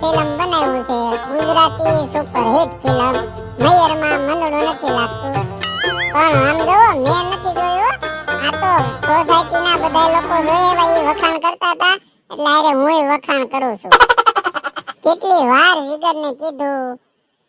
Film બનાવ્યું છે. Gujarati superhit film મયરમાં મંદડું નથી લાગતું. પણ આમ જોવો, મેં નથી જોયું. આ તો સોસાયટીના બધા લોકો જોઈ એવા વખાણ કરતા હતા. એટલે અરે હું વખાણ કરું છું. કેટલી વાર જીગરને કીધું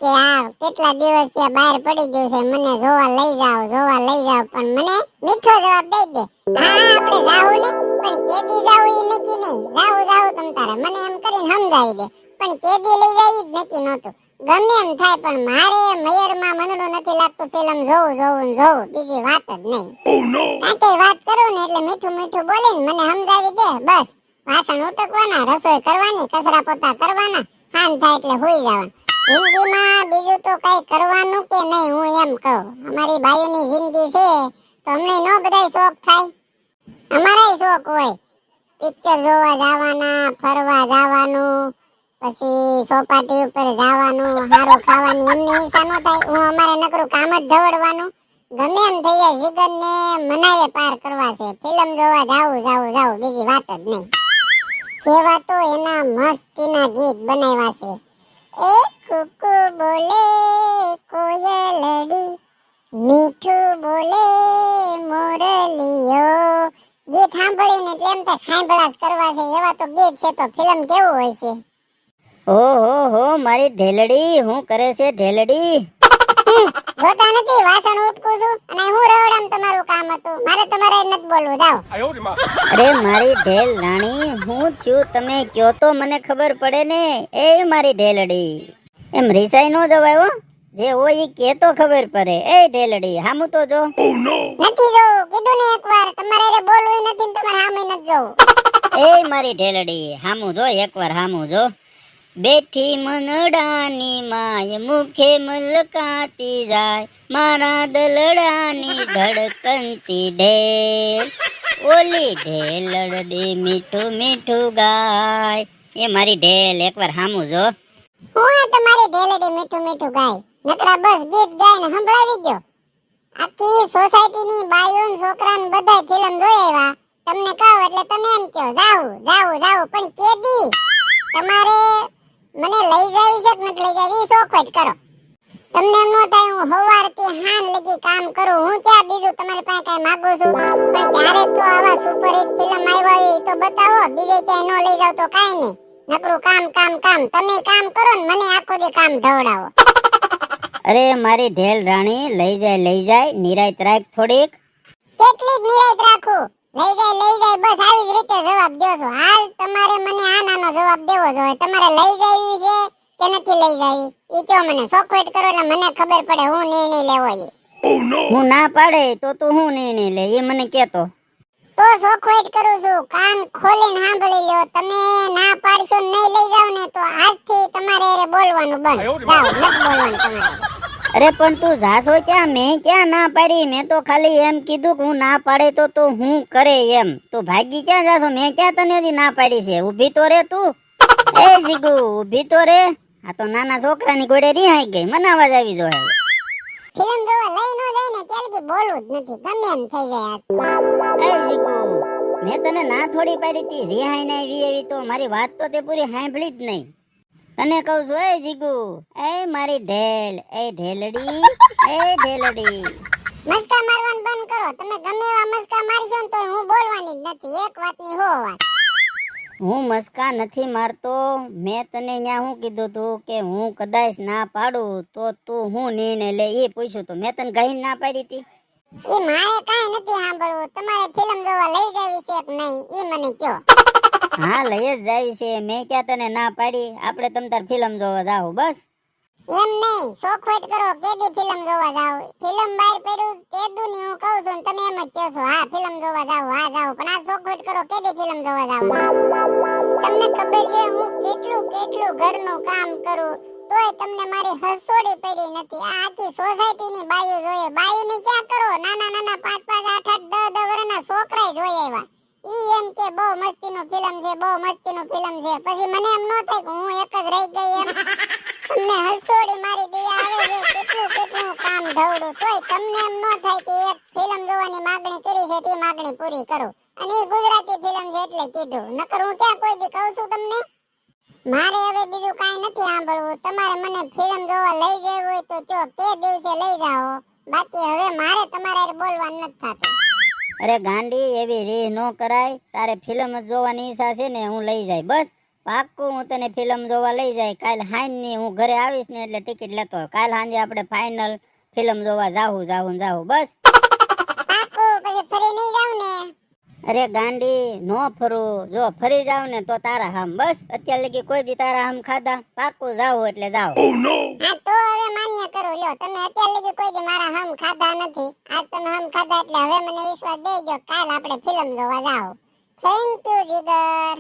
કે આ કેટલા દિવસ છે બહાર પડી ગયું છે. મને જોવા લઈ જાઓ, જોવા લઈ જાઓ. પણ મને મીઠો જવાબ દઈ દે. હા, આપણે જાવું ને. પણ કેદી જાવું એ નક્કી નહીં. જાવું જાવું તમ તારે. મને એમ કરીને સમજાવી દે. પણ કેદી લઈ જાય જ નક્કી નહોતું. ગમે એમ થાય પણ મારે મયરમાં મનડું નથી લાગતું. ફિલ્મ જોવું જોવું જોવું બીજી વાત જ નહીં. કાંઈ વાત કરું ને એટલે મીઠું મીઠું બોલીને મને સમજાવી દે. બસ. વાસણ ઉટકવાના રસોઈ કરવાની કચરા પોતા કરવાના. હાન થાય એટલે હોઈ જવાનું. જિંદગીમાં બીજું તો કઈ કરવાનું કે નહીં હું એમ કહું. અમારી બાયુની જિંદગી છે તો અમને નો બધાય શોખ થાય. અમારાય શોખ હોય. પિક્ચર જોવા જવાના ફરવા જવાનું પછી સોપાટી ઉપર જવાનું, હારું ખાવાની, એમની ઈચ્છા નો થાય. હું અમારે નકરું કામ જ ઢવડવાનું ગમે એમ થઈ જાય, જીગરને મનાવે પાર કરવા છે. ફિલ્મ જોવા જાવું જાવું જાવું, બીજી વાત જ નહીં. કેવા તો એના મસ્તીના ગીત બનાવ્યા છે. એ કુકુ બોલે કોયલડી મીઠું બોલે, મોરલીઓ. ગીત સાંભળીને તેમ થાય, ખાંભળાશ કરવા છે. એવા તો ગીત છે તો ફિલ્મ કેવું હોય છે? ઓહો હો મારી ઢેલડી હું કરે છે ઢેલડી? જોતા નથી વાસણ ઉટકું છું અને હું રવડામ તમારું કામ હતું. મારે તમારે નથી બોલવું. જાવ અરે મારી ઢેલ રાણી હું થયું તમે કયો તો મને ખબર પડે ને. એ મારી ઢેલડી. એમ રીસાઈ નો જવાયો જે હોય એ કે તો ખબર પડે. એ ઢેલડી હામું તો જો. નથી જો કીધું ને એકવાર તમારે બોલવું નથી તમારે હામે નથી જો એ મારી ઢેલડી હામું જો એકવાર હામું જો. બેઠી મનડાની માય મુખે મલકાતી જાય. મારા દલડાની ધડકનતી ઢેલ ઓલી ઢેલડડી મીઠું મીઠું ગાય. એ મારી ઢેલ એકવાર હામું જો. હું તમારી ઢેલડી મીઠું મીઠું ગાય? નકરા બસ ગીત ગાઈને સંભળાવી ગયો. આખી સોસાયટીની બાઈઓ ને છોકરા ને બધા ફિલ્મ જોઈ તમને કહો એટલે તમે એમ કહો જાવું જાવું જાવું પણ કેદી? તમારે મને લઈ જાવી છે કે નથી લઈ જાવી ઈ જ કરો. તમને એમ ન થાય હું સવારથી હાન લગી કામ કરું હું ક્યાં બીજું તમારી પાસે કઈ માંગુ છું? પણ ક્યારેક તો આવા સુપર હિટ ફિલ્મ આવ્યા તો બતાવો બીજે ક્યાંય ન લઈ જાવ તો કાઈ નહીં. નકરું કામ કામ કામ. તમે કામ કરો ને મને આખો દી કામ ઢવડાવો. અરે મારી ઢેલ રાણી લઈ જાય લઈ જાય નિરાયત રાખ થોડીક. કેટલી નિરાયત રાખું? લઈ જાય લઈ જાય બસ આવી જ રીતે જવાબ દો છો. હાલ તમારે મને આ નાનો જવાબ દેવો જોઈએ. તમારે લઈ જવી છે કે નથી લઈ જવી? એ કહો મને સોખવેટ કરો એટલે મને ખબર પડે હું નિર્ણય લેવો છે હું ના પાડે તો તું હું નહીં લે? એ મને કેતો. તો સોખવેટ કરું છું. કાન ખોલીને સાંભળી લ્યો. તમે ના પાડશો ને નહીં લઈ જાવ ને તો આજથી તમારે બોલવાનું બંધ. જાઓ નથી બોલવાનું તમારે. અરે પણ તું જાસો ક્યાં મેં ક્યાં ના પાડી? મેં તો ખાલી એમ કીધું કે હું ના પાડે તો તો હું કરે એમ. તું ભાગી ક્યાં જાશો? મેં ક્યાં તને હજી ના પાડી છે? ઊભી તો રે તું. એ જીગુ ઊભી તો રે. આ તો નાના છોકરાની ગોડે રિહાઈ ગઈ. મને અવાજ આવી જો ફિલ્મ જોવા લઈ નો જાય ને ત્યાર લગી બોલવું જ નથી. ગમે એમ થઈ જાય એ જીગુ મેં તને ના થોડી પાડી હતી રિહાઈ ના આવી એવી તો મારી વાત તો તે પૂરી સાંભળી જ નહીં. તને કહું છું એ જીગુ એ મારી ઢેલ એ ઢેલડી એ ઢેલડી. મસ્કા મારવાનું બંધ કરો. તમે ગમે એવા મસ્કા મારશો ને તો હું બોલવાની જ નથી. એક વાતની હો વાત. હું મસ્કા નથી મારતો. મેં તને અહીંયા શું કીધું તું કે હું કદાચ ના પાડું તો તું હું નિર્ણય લે? એ પૂછ્યું તો. મેં તને કહી ના પાડી હતી. એ મારે કાંઈ નથી સાંભળવું. તમારે ફિલ્મ જોવા લઈ જવી છે કે નહીં? એ મને કયો. હા, લઈ જ જાવી છે. મેં ક્યાં તને ના પાડી? આપણે તમ ફિલ્મ જોવા જાવ બસ. એમ નહીં શોખવટ કરો કેદી ફિલ્મ જોવા જાવ ફિલ્મ બહાર પડ્યું તેદું ની હું કહું છું તમે એમ જ કહો છો, હા ફિલ્મ જોવા જાવ હા જાવ પણ આ શોખવટ કરો કેદી ફિલ્મ જોવા જાવ તમને ખબર છે, હું કેટલું કેટલું ઘરનું કામ કરું, તોય તમને મારી હસોડી પડી નથી. આ આખી સોસાયટીની બાયુ જોઈએ. બાયુની ક્યાં કરો? નાના નાના, પાંચ પાંચ, આઠ આઠ, દસ દસ વર્ષના છોકરા જોઈ આવ્યા. એમ કે બહુ મસ્તીનું ફિલ્મ છે, બહુ મસ્તીનું ફિલ્મ છે. પછી મને એમ ન થાય કે હું એક જ રહી ગઈ એમ. તમને હસોડી મારી દે આવે છે, કેટલું કેટલું કામ ઢવડું તોય તમને એમ ન થાય કે એક ફિલ્મ જોવાની માગણી કરી છે, તે માગણી પૂરી કરો. અને એ ગુજરાતી ફિલ્મ છે એટલે કીધું. નકર હું ક્યાં કોઈ દી કહું છું તમને? મારે હવે બીજું કાંઈ નથી સાંભળવું. તમારે મને ફિલ્મ જોવા લઈ જવી હોય તો જો કે દિવસે લઈ જાઓ? બાકી હવે મારે તમારે બોલવાનું નથી થતું. અરે ગાંડી એવી રી ન કરાય. તારે ફિલ્મ જોવાની ઈચ્છા છે ને હું લઈ જાય. બસ પાક્કું હું તને ફિલ્મ જોવા લઈ જાય. કાલ હાંજની હું ઘરે આવીશ ને એટલે ટિકિટ લેતો હોય. કાલ સાંજે આપણે ફાઇનલ ફિલ્મ જોવા જાવું જાવું જાવું બસ. પાકું પછી ફરી નહીં જાઉં ને? અરે ગાંડી નો ફરું. જો ફરી જાવ ને તો તારા હામ. બસ અત્યાર લગી કોઈ દી તારા હામ ખાધા. પાક્કું જાવ એટલે જાવ હા તો હવે માન્ય કરો, લ્યો. તમે અત્યાર લગી કોઈ દી મારા હમ ખાધા નથી. આજ તમે હમ ખાધા એટલે હવે મને વિશ્વાસ દેજો કાલ આપણે ફિલ્મ જોવા જાઓ. Thank you Jigar.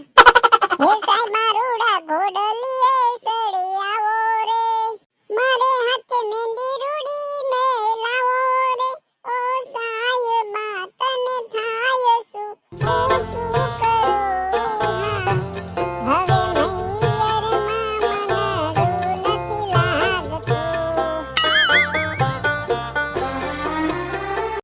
હે સાહેબા રૂડા ઘોડલીએ સડી આવો રે. મારે હાથે મહેંદી રૂડી મેલાવો રે. ઓ સાહેબા તને થાય શું?